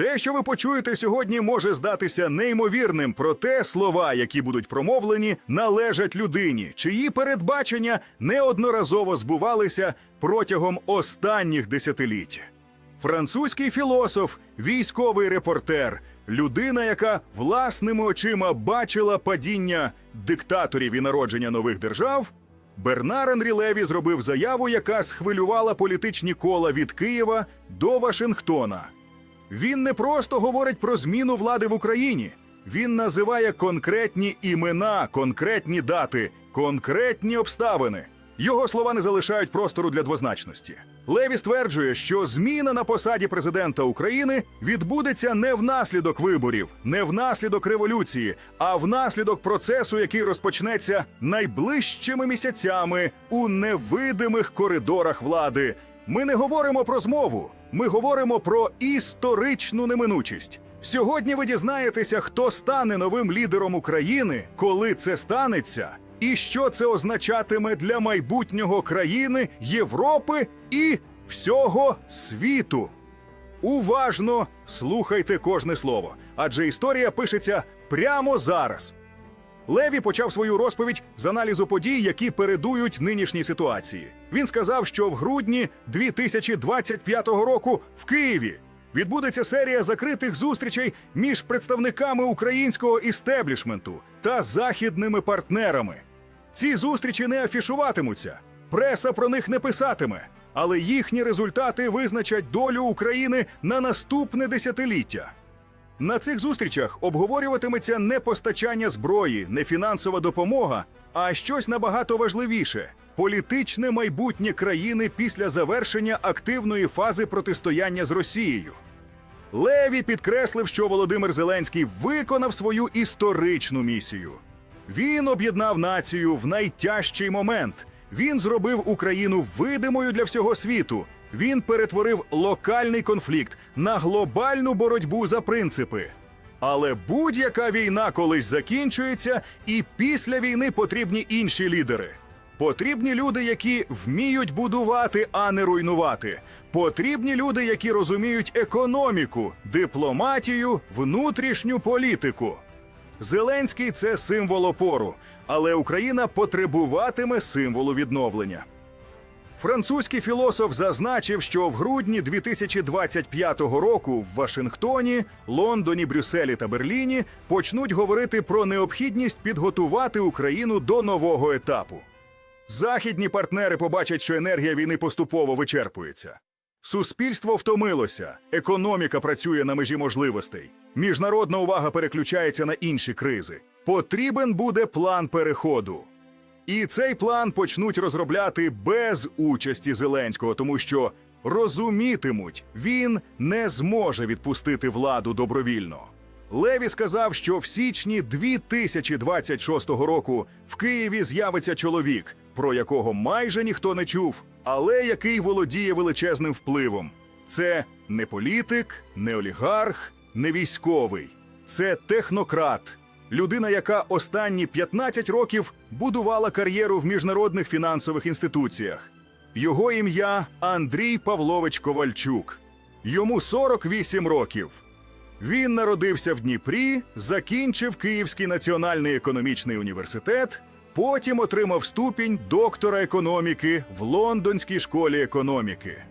Те, що ви почуєте сьогодні, може здатися неймовірним, проте слова, які будуть промовлені, належать людині, чиї передбачення неодноразово збувалися протягом останніх десятиліть. Французький філософ, військовий репортер, людина, яка власними очима бачила падіння диктаторів і народження нових держав. Бернар Анрі Леві зробив заяву, яка схвилювала політичні кола від Києва до Вашингтона. Він не просто говорить про зміну влади в Україні. Він називає конкретні імена, конкретні дати, конкретні обставини. Його слова не залишають простору для двозначності. Леві стверджує, що зміна на посаді президента України відбудеться не внаслідок виборів, не внаслідок революції, а внаслідок процесу, який розпочнеться найближчими місяцями у невидимих коридорах влади. Ми не говоримо про змову, ми говоримо про історичну неминучість. Сьогодні ви дізнаєтеся, хто стане новим лідером України, коли це станеться, і що це означатиме для майбутнього країни, Європи і всього світу. Уважно слухайте кожне слово, адже історія пишеться прямо зараз. Леві почав свою розповідь з аналізу подій, які передують нинішній ситуації. Він сказав, що в грудні 2025 року в Києві відбудеться серія закритих зустрічей між представниками українського істеблішменту та західними партнерами. Ці зустрічі не афішуватимуться, преса про них не писатиме, але їхні результати визначать долю України на наступне десятиліття. На цих зустрічах обговорюватиметься не постачання зброї, не фінансова допомога, а щось набагато важливіше політичне майбутнє країни після завершення активної фази протистояння з Росією. Леві підкреслив, що Володимир Зеленський виконав свою історичну місію. Він об'єднав націю в найтяжчий момент. Він зробив Україну видимою для всього світу. Він перетворив локальний конфлікт на глобальну боротьбу за принципи. Але будь-яка війна колись закінчується, і після війни потрібні інші лідери. Потрібні люди, які вміють будувати, а не руйнувати. Потрібні люди, які розуміють економіку, дипломатію, внутрішню політику. Зеленський це символ опору, але Україна потребуватиме символу відновлення. Французький філософ зазначив, що в грудні 2025 року в Вашингтоні, Лондоні, Брюсселі та Берліні почнуть говорити про необхідність підготувати Україну до нового етапу. Західні партнери побачать, що енергія війни поступово вичерпується. Суспільство втомилося, економіка працює на межі можливостей. Міжнародна увага переключається на інші кризи. Потрібен буде план переходу. І цей план почнуть розробляти без участі Зеленського, тому що розумітимуть, він не зможе відпустити владу добровільно. Леві сказав, що в січні 2026 року в Києві з'явиться чоловік, про якого майже ніхто не чув, але який володіє величезним впливом. Це не політик, не олігарх, не військовий, це технократ, людина, яка останні 15 років будувала кар'єру в міжнародних фінансових інституціях. Його ім'я Андрій Павлович Ковальчук. Йому 48 років. Він народився в Дніпрі, закінчив Київський національний економічний університет, потім отримав ступінь доктора економіки в Лондонській школі економіки.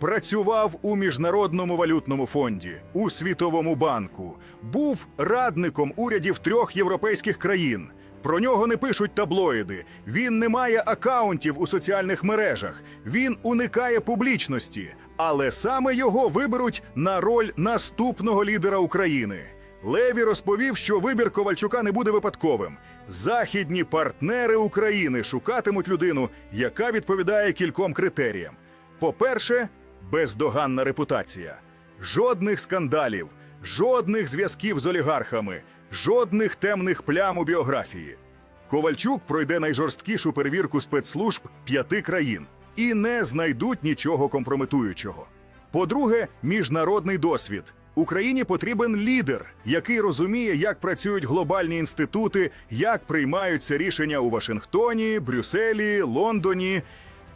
Працював у міжнародному валютному фонді, у Світовому банку, був радником урядів трьох європейських країн. Про нього не пишуть таблоїди. Він не має акаунтів у соціальних мережах. Він уникає публічності, але саме його виберуть на роль наступного лідера України. Леві розповів, що вибір Ковальчука не буде випадковим. Західні партнери України шукатимуть людину, яка відповідає кільком критеріям. По-перше, бездоганна репутація, жодних скандалів, жодних зв'язків з олігархами, жодних темних плям у біографії. Ковальчук пройде найжорсткішу перевірку спецслужб п'яти країн і не знайдуть нічого компрометуючого. По-друге, міжнародний досвід. Україні потрібен лідер, який розуміє, як працюють глобальні інститути, як приймаються рішення у Вашингтоні, Брюсселі, Лондоні.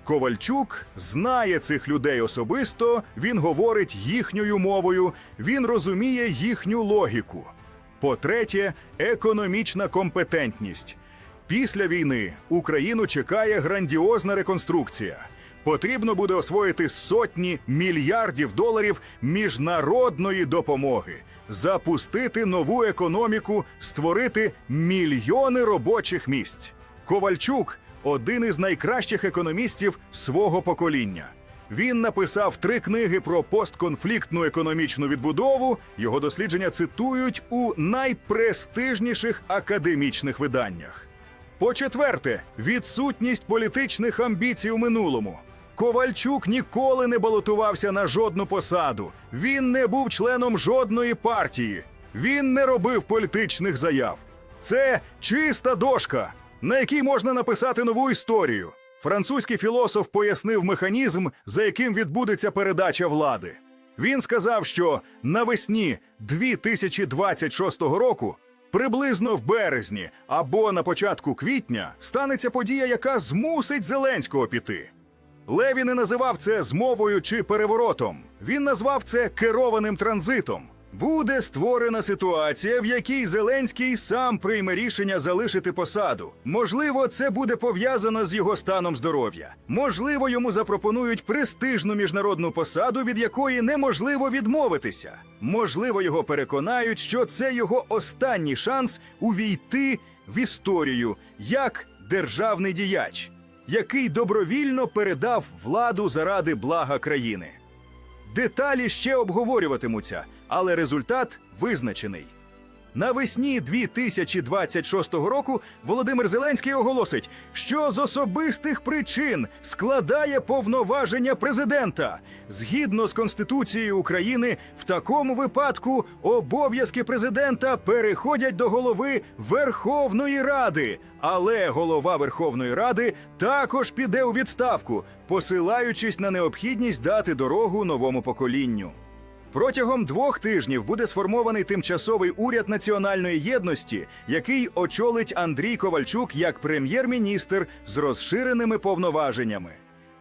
Ковальчук знає цих людей особисто, він говорить їхньою мовою, він розуміє їхню логіку. По-третє, економічна компетентність. Після війни Україну чекає грандіозна реконструкція. Потрібно буде освоїти сотні мільярдів доларів міжнародної допомоги, запустити нову економіку, створити мільйони робочих місць. Ковальчук один із найкращих економістів свого покоління. Він написав три книги про постконфліктну економічну відбудову. Його дослідження цитують у найпрестижніших академічних виданнях. По-четверте, відсутність політичних амбіцій у минулому. Ковальчук ніколи не балотувався на жодну посаду. Він не був членом жодної партії. Він не робив політичних заяв. Це чиста дошка, на якій можна написати нову історію. Французький філософ пояснив механізм, за яким відбудеться передача влади. Він сказав, що навесні 2026 року, приблизно в березні або на початку квітня, станеться подія, яка змусить Зеленського піти. Леві не називав це змовою чи переворотом. Він назвав це керованим транзитом. Буде створена ситуація, в якій Зеленський сам прийме рішення залишити посаду. Можливо, це буде пов'язано з його станом здоров'я. Можливо, йому запропонують престижну міжнародну посаду, від якої неможливо відмовитися. Можливо, його переконають, що це його останній шанс увійти в історію як державний діяч, який добровільно передав владу заради блага країни. Деталі ще обговорюватимуться, але результат визначений. Навесні 2026 року Володимир Зеленський оголосить, що з особистих причин складає повноваження президента. Згідно з Конституцією України, в такому випадку обов'язки президента переходять до голови Верховної Ради, але голова Верховної Ради також піде у відставку, посилаючись на необхідність дати дорогу новому поколінню. Протягом двох тижнів буде сформований тимчасовий уряд національної єдності, який очолить Андрій Ковальчук як прем'єр-міністр з розширеними повноваженнями.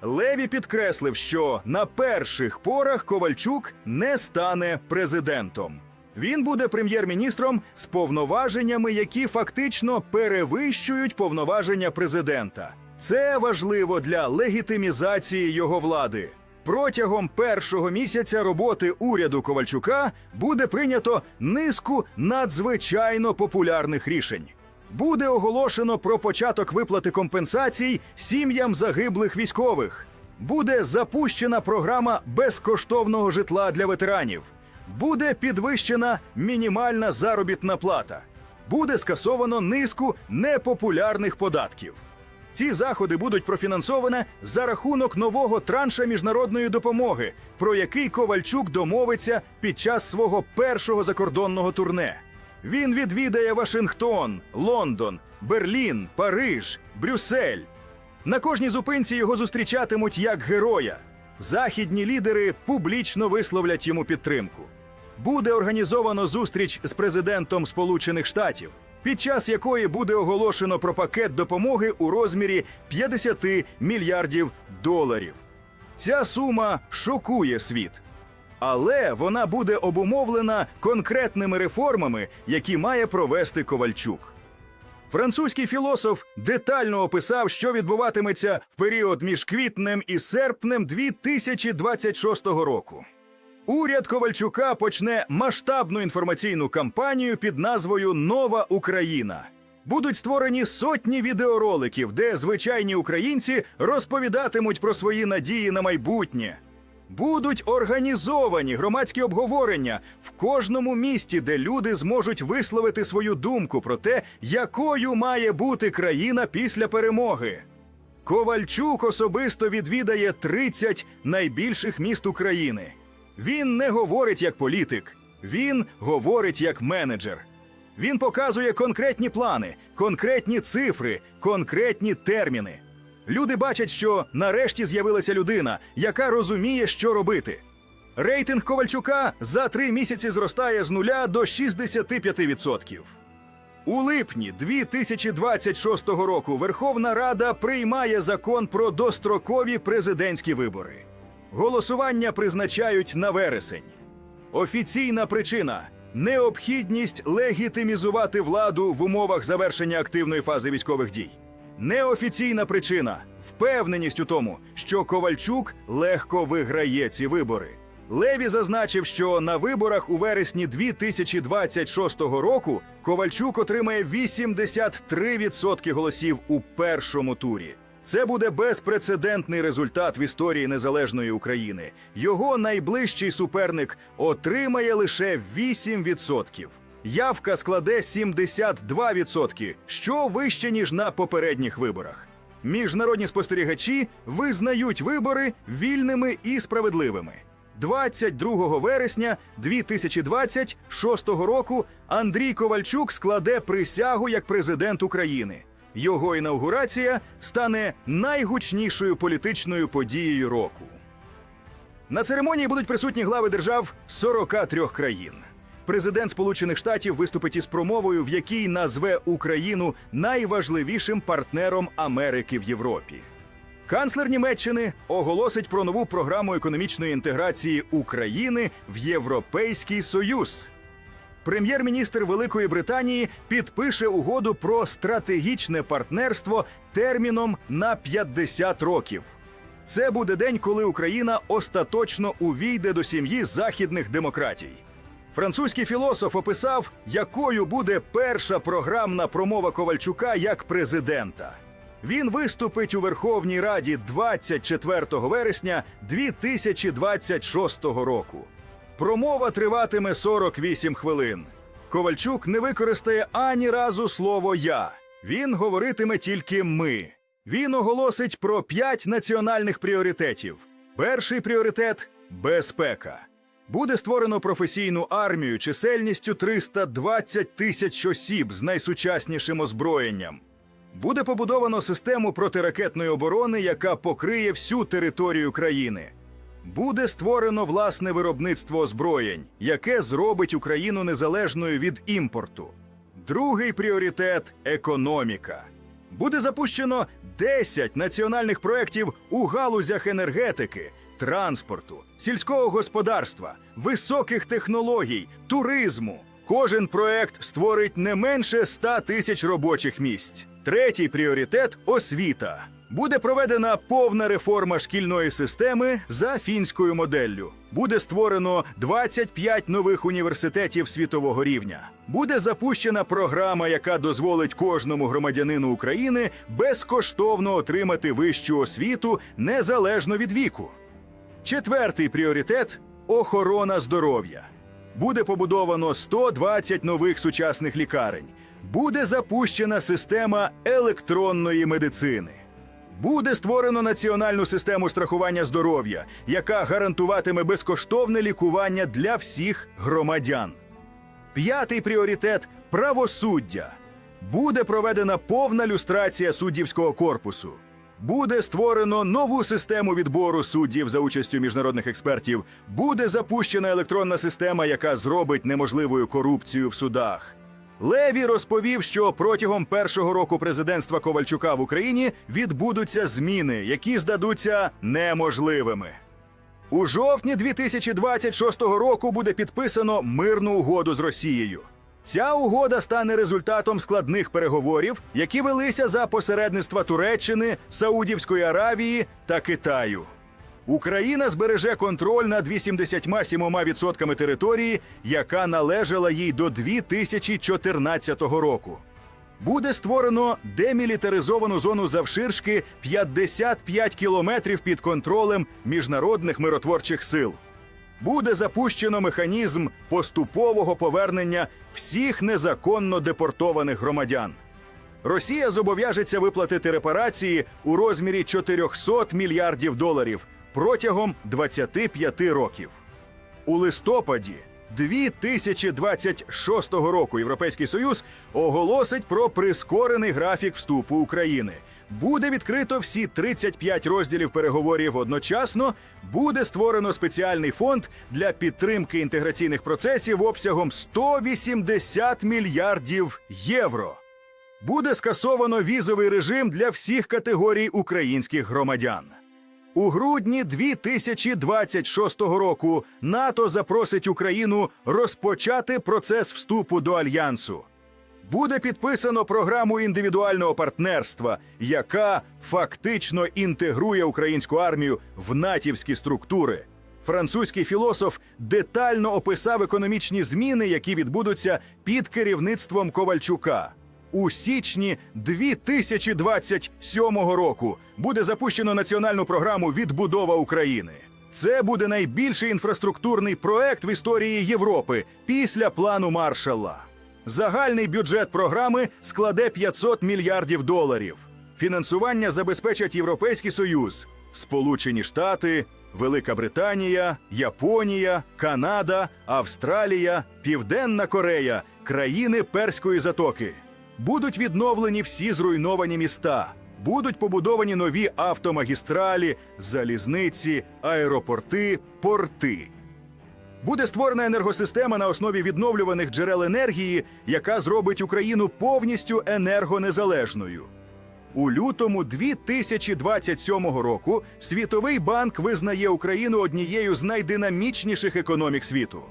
Леві підкреслив, що на перших порах Ковальчук не стане президентом. Він буде прем'єр-міністром з повноваженнями, які фактично перевищують повноваження президента. Це важливо для легітимізації його влади. Протягом першого місяця роботи уряду Ковальчука буде прийнято низку надзвичайно популярних рішень. Буде оголошено про початок виплати компенсацій сім'ям загиблих військових. Буде запущена програма безкоштовного житла для ветеранів. Буде підвищена мінімальна заробітна плата. Буде скасовано низку непопулярних податків. Ці заходи будуть профінансовані за рахунок нового транша міжнародної допомоги, про який Ковальчук домовиться під час свого першого закордонного турне. Він відвідає Вашингтон, Лондон, Берлін, Париж, Брюссель. На кожній зупинці його зустрічатимуть як героя. Західні лідери публічно висловлять йому підтримку. Буде організовано зустріч з президентом Сполучених Штатів, під час якої буде оголошено про пакет допомоги у розмірі 50 мільярдів доларів. Ця сума шокує світ. Але вона буде обумовлена конкретними реформами, які має провести Ковальчук. Французький філософ детально описав, що відбуватиметься в період між квітнем і серпнем 2026 року. Уряд Ковальчука почне масштабну інформаційну кампанію під назвою Нова Україна. Будуть створені сотні відеороликів, де звичайні українці розповідатимуть про свої надії на майбутнє. Будуть організовані громадські обговорення в кожному місті, де люди зможуть висловити свою думку про те, якою має бути країна після перемоги. Ковальчук особисто відвідає 30 найбільших міст України. Він не говорить як політик, він говорить як менеджер. Він показує конкретні плани, конкретні цифри, конкретні терміни. Люди бачать, що нарешті з'явилася людина, яка розуміє, що робити. Рейтинг Ковальчука за три місяці зростає з нуля до 65%. У липні 2026 року Верховна Рада приймає закон про дострокові президентські вибори. Голосування призначають на вересень. Офіційна причина необхідність легітимізувати владу в умовах завершення активної фази військових дій. Неофіційна причина впевненість у тому, що Ковальчук легко виграє ці вибори. Леві зазначив, що на виборах у вересні 2026 року Ковальчук отримає 83% голосів у першому турі. Це буде безпрецедентний результат в історії незалежної України. Його найближчий суперник отримає лише 8%. Явка складе 72%, що вище ніж на попередніх виборах. Міжнародні спостерігачі визнають вибори вільними і справедливими. 22 вересня 2026 року Андрій Ковальчук складе присягу як президент України. Його інаугурація стане найгучнішою політичною подією року. На церемонії будуть присутні глави держав 43 країн. Президент Сполучених Штатів виступить із промовою, в якій назве Україну найважливішим партнером Америки в Європі. Канцлер Німеччини оголосить про нову програму економічної інтеграції України в Європейський Союз. Прем'єр-міністр Великої Британії підпише угоду про стратегічне партнерство терміном на 50 років. Це буде день, коли Україна остаточно увійде до сім'ї західних демократій. Французький філософ описав, якою буде перша програмна промова Ковальчука як президента. Він виступить у Верховній Раді 24 вересня 2026 року. Промова триватиме 48 хвилин. Ковальчук не використає ані разу слово я. Він говоритиме тільки ми. Він оголосить про п'ять національних пріоритетів. Перший пріоритет безпека. Буде створено професійну армію чисельністю 320 тисяч осіб з найсучаснішим озброєнням. Буде побудовано систему протиракетної оборони, яка покриє всю територію країни. Буде створено власне виробництво озброєнь, яке зробить Україну незалежною від імпорту. Другий пріоритет економіка. Буде запущено 10 національних проєктів у галузях енергетики, транспорту, сільського господарства, високих технологій, туризму. Кожен проект створить не менше 100 тисяч робочих місць. Третій пріоритет освіта. Буде проведена повна реформа шкільної системи за фінською моделлю. Буде створено 25 нових університетів світового рівня. Буде запущена програма, яка дозволить кожному громадянину України безкоштовно отримати вищу освіту незалежно від віку. Четвертий пріоритет охорона здоров'я. Буде побудовано 120 нових сучасних лікарень. Буде запущена система електронної медицини. Буде створено національну систему страхування здоров'я, яка гарантуватиме безкоштовне лікування для всіх громадян. П'ятий пріоритет правосуддя. Буде проведена повна люстрація суддівського корпусу. Буде створено нову систему відбору суддів за участю міжнародних експертів. Буде запущена електронна система, яка зробить неможливою корупцію в судах. Леві розповів, що протягом першого року президентства Ковальчука в Україні відбудуться зміни, які здадуться неможливими. У жовтні 2026 року буде підписано мирну угоду з Росією. Ця угода стане результатом складних переговорів, які велися за посередництва Туреччини, Саудівської Аравії та Китаю. Україна збереже контроль над 87% території, яка належала їй до 2014 року. Буде створено демілітаризовану зону завширшки 55 кілометрів під контролем міжнародних миротворчих сил. Буде запущено механізм поступового повернення всіх незаконно депортованих громадян. Росія зобов'яжеться виплатити репарації у розмірі 400 мільярдів доларів протягом 25 років. У листопаді 2026 року Європейський Союз оголосить про прискорений графік вступу України. Буде відкрито всі 35 розділів переговорів одночасно. Буде створено спеціальний фонд для підтримки інтеграційних процесів обсягом 180 мільярдів євро. Буде скасовано візовий режим для всіх категорій українських громадян. У грудні 2026 року НАТО запросить Україну розпочати процес вступу до альянсу. Буде підписано програму індивідуального партнерства, яка фактично інтегрує українську армію в натівські структури. Французький філософ детально описав економічні зміни, які відбудуться під керівництвом Ковальчука. У січні 2027 року буде запущено національну програму Відбудова України. Це буде найбільший інфраструктурний проект в історії Європи після плану Маршалла. Загальний бюджет програми складе 500 мільярдів доларів. Фінансування забезпечать Європейський Союз, Сполучені Штати, Велика Британія, Японія, Канада, Австралія, Південна Корея, країни Перської затоки. Будуть відновлені всі зруйновані міста, будуть побудовані нові автомагістралі, залізниці, аеропорти, порти. Буде створена енергосистема на основі відновлюваних джерел енергії, яка зробить Україну повністю енергонезалежною. У лютому 2027 року Світовий банк визнає Україну однією з найдинамічніших економік світу.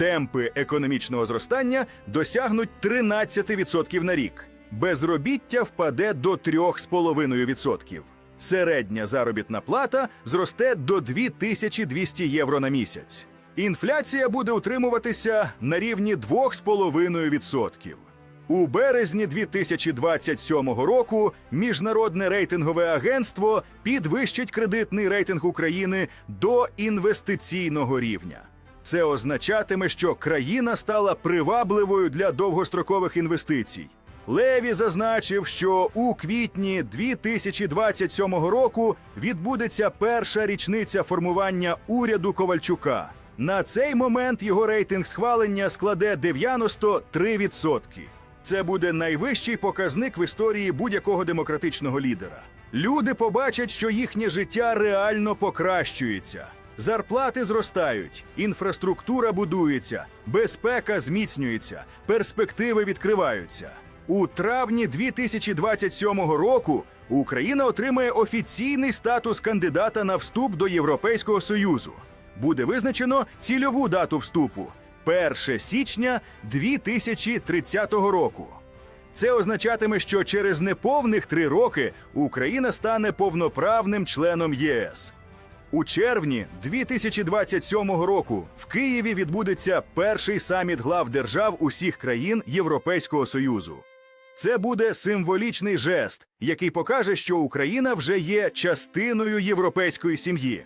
Темпи економічного зростання досягнуть 13% на рік. Безробіття впаде до 3,5%. Середня заробітна плата зросте до 2200 євро на місяць. Інфляція буде утримуватися на рівні 2,5%. У березні 2027 року міжнародне рейтингове агентство підвищить кредитний рейтинг України до інвестиційного рівня. Це означатиме, що країна стала привабливою для довгострокових інвестицій. Леві зазначив, що у квітні 2027 року відбудеться перша річниця формування уряду Ковальчука. На цей момент його рейтинг схвалення складе 93%. Це буде найвищий показник в історії будь-якого демократичного лідера. Люди побачать, що їхнє життя реально покращується. Зарплати зростають, інфраструктура будується, безпека зміцнюється, перспективи відкриваються. У травні 2027 року Україна отримає офіційний статус кандидата на вступ до Європейського Союзу. Буде визначено цільову дату вступу 1 січня 2030 року. Це означатиме, що через неповних три роки Україна стане повноправним членом ЄС. У червні 2027 року в Києві відбудеться перший саміт глав держав усіх країн Європейського Союзу. Це буде символічний жест, який покаже, що Україна вже є частиною європейської сім'ї.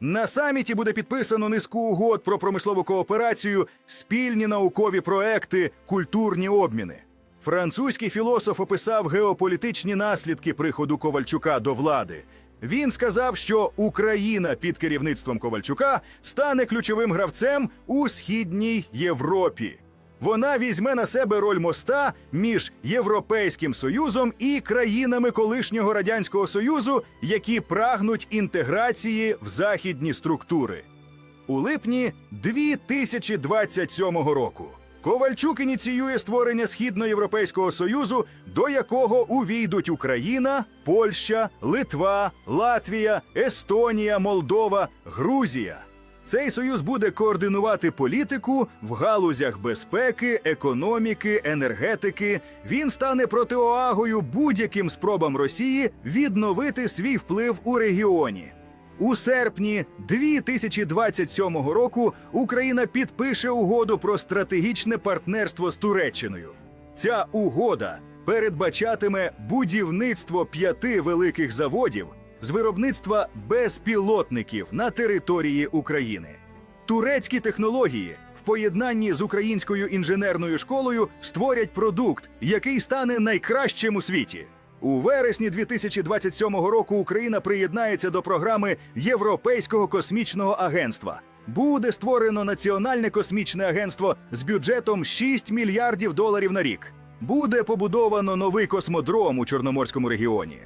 На саміті буде підписано низку угод про промислову кооперацію, спільні наукові проекти, культурні обміни. Французький філософ описав геополітичні наслідки приходу Ковальчука до влади. Він сказав, що Україна під керівництвом Ковальчука стане ключовим гравцем у східній Європі. Вона візьме на себе роль моста між Європейським Союзом і країнами колишнього радянського союзу, які прагнуть інтеграції в західні структури. У липні 2027 року Ковальчук ініціює створення східноєвропейського союзу, до якого увійдуть Україна, Польща, Литва, Латвія, Естонія, Молдова, Грузія. Цей союз буде координувати політику в галузях безпеки, економіки, енергетики. Він стане протиоагою будь-яким спробам Росії відновити свій вплив у регіоні. У серпні 2027 року Україна підпише угоду про стратегічне партнерство з Туреччиною. Ця угода передбачатиме будівництво п'яти великих заводів з виробництва безпілотників на території України. Турецькі технології в поєднанні з українською інженерною школою створять продукт, який стане найкращим у світі. У вересні 2027 року Україна приєднається до програми Європейського космічного агентства. Буде створено Національне космічне агентство з бюджетом 6 мільярдів доларів на рік. Буде побудовано новий космодром у Чорноморському регіоні.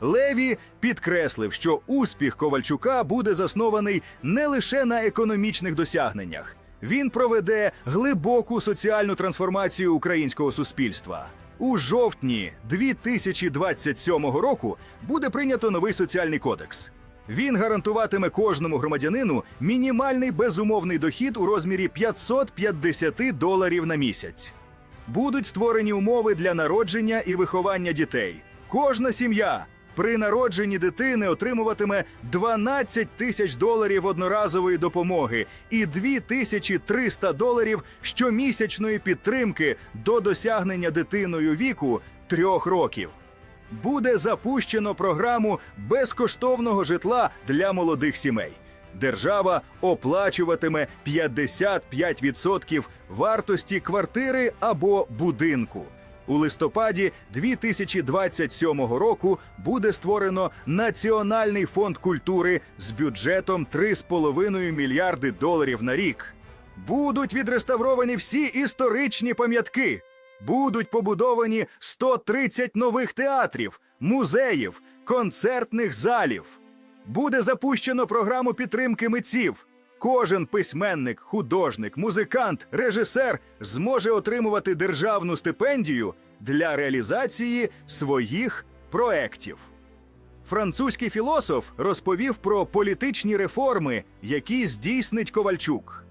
Леві підкреслив, що успіх Ковальчука буде заснований не лише на економічних досягненнях. Він проведе глибоку соціальну трансформацію українського суспільства. У жовтні 2027 року буде прийнято новий соціальний кодекс. Він гарантуватиме кожному громадянину мінімальний безумовний дохід у розмірі 550 доларів на місяць. Будуть створені умови для народження і виховання дітей. Кожна сім'я при народженні дитини отримуватиме 12 тисяч доларів одноразової допомоги і 2300 доларів щомісячної підтримки до досягнення дитиною віку трьох років. Буде запущено програму безкоштовного житла для молодих сімей. Держава оплачуватиме 55% вартості квартири або будинку. У листопаді 2027 року буде створено Національний фонд культури з бюджетом 3,5 мільярди доларів на рік. Будуть відреставровані всі історичні пам'ятки. Будуть побудовані 130 нових театрів, музеїв, концертних залів. Буде запущено програму підтримки митців. Кожен письменник, художник, музикант, режисер зможе отримувати державну стипендію для реалізації своїх проєктів. Французький філософ розповів про політичні реформи, які здійснить Ковальчук.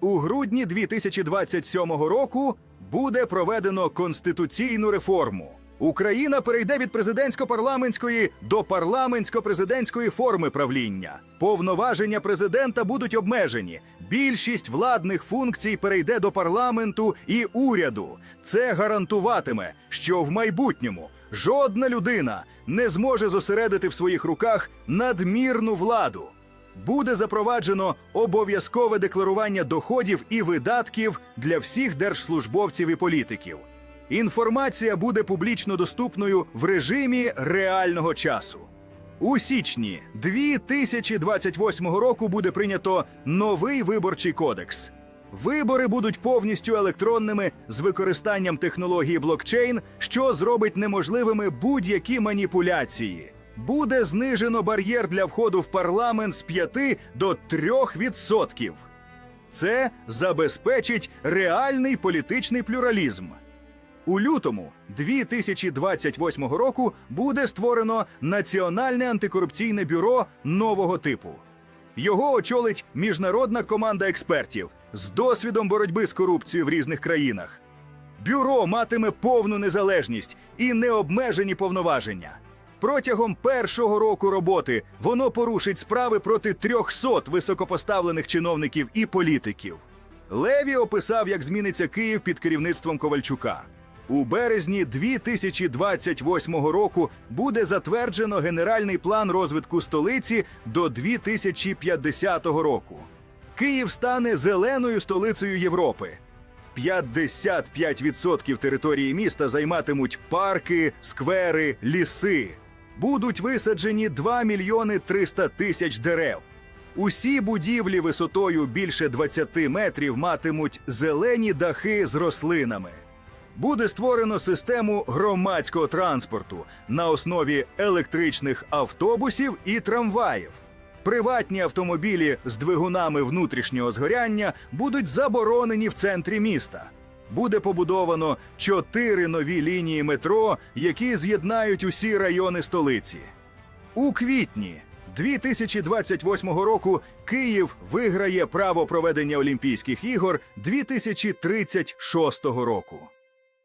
У грудні 2027 року буде проведено конституційну реформу. Україна перейде від президентсько-парламентської до парламентсько-президентської форми правління. Повноваження президента будуть обмежені. Більшість владних функцій перейде до парламенту і уряду. Це гарантуватиме, що в майбутньому жодна людина не зможе зосередити в своїх руках надмірну владу буде запроваджено обов'язкове декларування доходів і видатків для всіх держслужбовців і політиків. Інформація буде публічно доступною в режимі реального часу. У січні 2028 року буде прийнято новий виборчий кодекс. Вибори будуть повністю електронними з використанням технології блокчейн, що зробить неможливими будь-які маніпуляції буде знижено бар'єр для входу в парламент з 5 до 3%. Це забезпечить реальний політичний плюралізм. У лютому 2028 року буде створено Національне антикорупційне бюро нового типу. Його очолить міжнародна команда експертів з досвідом боротьби з корупцією в різних країнах. Бюро матиме повну незалежність і необмежені повноваження. Протягом першого року роботи воно порушить справи проти 300 високопоставлених чиновників і політиків. Леві описав, як зміниться Київ під керівництвом Ковальчука. У березні 2028 року буде затверджено генеральний план розвитку столиці до 2050 року. Київ стане зеленою столицею Європи. 55% території міста займатимуть парки, сквери, ліси будуть висаджені 2 мільйони 300 тисяч дерев. Усі будівлі висотою більше 20 метрів матимуть зелені дахи з рослинами. Буде створено систему громадського транспорту на основі електричних автобусів і трамваїв. Приватні автомобілі з двигунами внутрішнього згоряння будуть заборонені в центрі міста буде побудовано чотири нові лінії метро, які з'єднають усі райони столиці. У квітні 2028 року Київ виграє право проведення Олімпійських ігор 2036 року.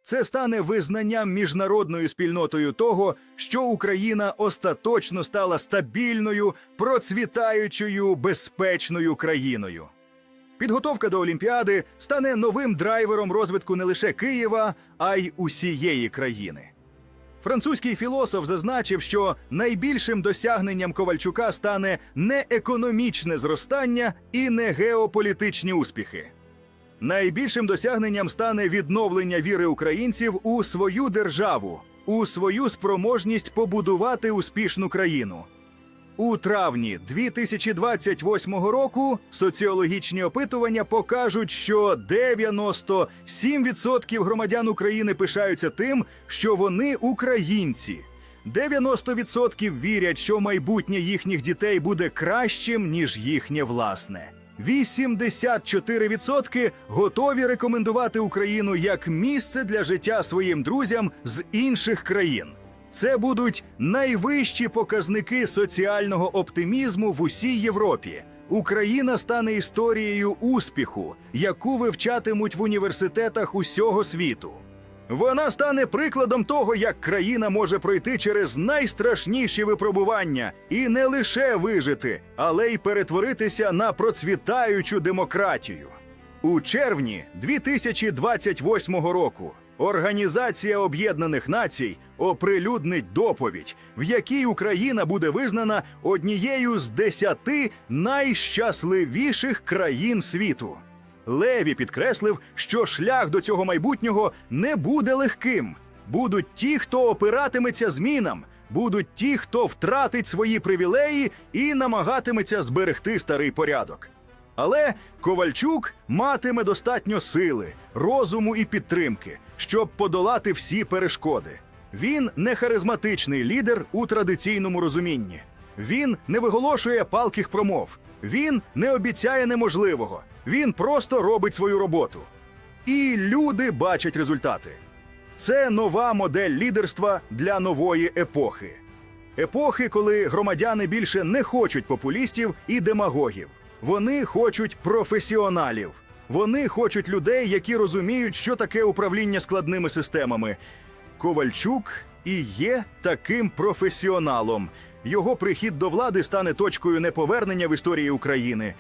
Це стане визнанням міжнародною спільнотою того, що Україна остаточно стала стабільною, процвітаючою, безпечною країною. Підготовка до Олімпіади стане новим драйвером розвитку не лише Києва, а й усієї країни. Французький філософ зазначив, що найбільшим досягненням Ковальчука стане не економічне зростання і не геополітичні успіхи. Найбільшим досягненням стане відновлення віри українців у свою державу, у свою спроможність побудувати успішну країну. У травні 2028 року соціологічні опитування покажуть, що 97% громадян України пишаються тим, що вони українці. 90% вірять, що майбутнє їхніх дітей буде кращим, ніж їхнє власне. 84% готові рекомендувати Україну як місце для життя своїм друзям з інших країн. Це будуть найвищі показники соціального оптимізму в усій Європі. Україна стане історією успіху, яку вивчатимуть в університетах усього світу. Вона стане прикладом того, як країна може пройти через найстрашніші випробування і не лише вижити, але й перетворитися на процвітаючу демократію. У червні 2028 року Організація Об'єднаних Націй оприлюднить доповідь, в якій Україна буде визнана однією з десяти найщасливіших країн світу. Леві підкреслив, що шлях до цього майбутнього не буде легким. Будуть ті, хто опиратиметься змінам, будуть ті, хто втратить свої привілеї і намагатиметься зберегти старий порядок. Але Ковальчук матиме достатньо сили, розуму і підтримки, щоб подолати всі перешкоди. Він не харизматичний лідер у традиційному розумінні. Він не виголошує палких промов. Він не обіцяє неможливого. Він просто робить свою роботу. І люди бачать результати. Це нова модель лідерства для нової епохи. Епохи, коли громадяни більше не хочуть популістів і демагогів. Вони хочуть професіоналів. Вони хочуть людей, які розуміють, що таке управління складними системами. Ковальчук і є таким професіоналом. Його прихід до влади стане точкою неповернення в історії України.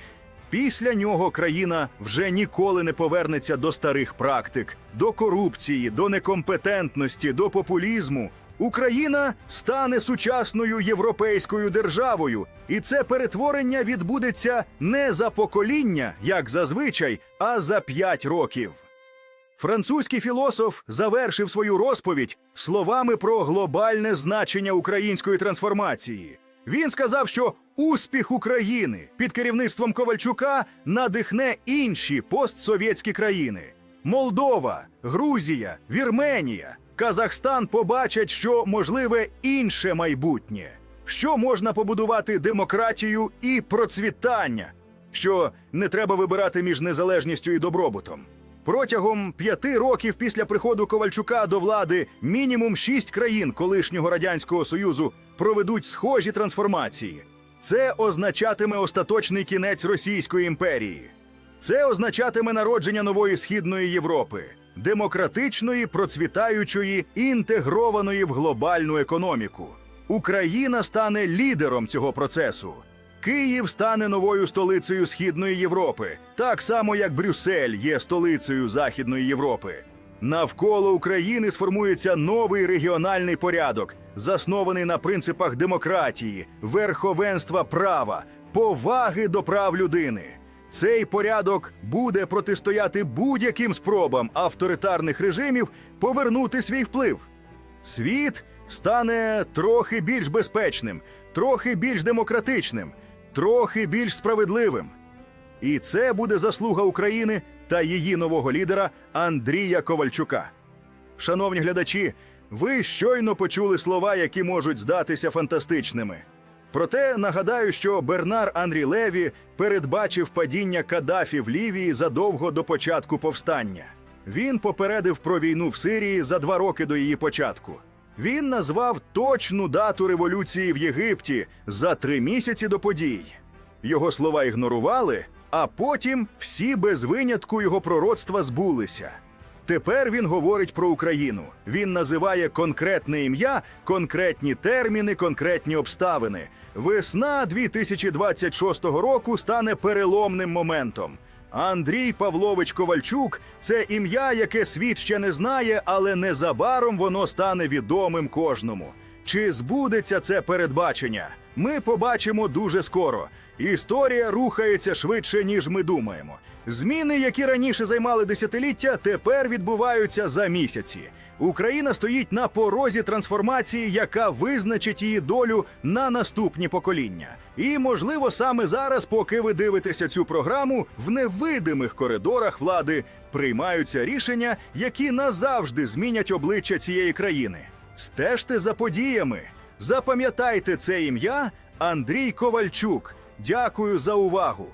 Після нього країна вже ніколи не повернеться до старих практик, до корупції, до некомпетентності, до популізму. Україна стане сучасною європейською державою, і це перетворення відбудеться не за покоління, як зазвичай, а за п'ять років. Французький філософ завершив свою розповідь словами про глобальне значення української трансформації. Він сказав, що успіх України під керівництвом Ковальчука надихне інші постсовєтські країни: Молдова, Грузія, Вірменія, Казахстан побачать, що можливе інше майбутнє, що можна побудувати демократію і процвітання, що не треба вибирати між незалежністю і добробутом. Протягом п'яти років після приходу Ковальчука до влади мінімум шість країн колишнього радянського союзу проведуть схожі трансформації. Це означатиме остаточний кінець Російської імперії. Це означатиме народження нової східної Європи, демократичної, процвітаючої, інтегрованої в глобальну економіку. Україна стане лідером цього процесу. Київ стане новою столицею Східної Європи, так само як Брюссель є столицею Західної Європи. Навколо України сформується новий регіональний порядок, заснований на принципах демократії, верховенства права, поваги до прав людини. Цей порядок буде протистояти будь-яким спробам авторитарних режимів повернути свій вплив. Світ стане трохи більш безпечним, трохи більш демократичним, трохи більш справедливим. І це буде заслуга України та її нового лідера Андрія Ковальчука. Шановні глядачі, ви щойно почули слова, які можуть здатися фантастичними. Проте нагадаю, що Бернар Андрі Леві передбачив падіння Каддафі в Лівії задовго до початку повстання. Він попередив про війну в Сирії за два роки до її початку. Він назвав точну дату революції в Єгипті за три місяці до подій. Його слова ігнорували, а потім всі без винятку його пророцтва збулися. Тепер він говорить про Україну. Він називає конкретне ім'я, конкретні терміни, конкретні обставини. Весна 2026 року стане переломним моментом. Андрій Павлович Ковальчук це ім'я, яке світ ще не знає, але незабаром воно стане відомим кожному. Чи збудеться це передбачення? Ми побачимо дуже скоро. Історія рухається швидше, ніж ми думаємо. Зміни, які раніше займали десятиліття, тепер відбуваються за місяці. Україна стоїть на порозі трансформації, яка визначить її долю на наступні покоління. І, можливо, саме зараз, поки ви дивитеся цю програму, в невидимих коридорах влади приймаються рішення, які назавжди змінять обличчя цієї країни. Стежте за подіями. Запам'ятайте це ім'я Андрій Ковальчук. Дякую за увагу.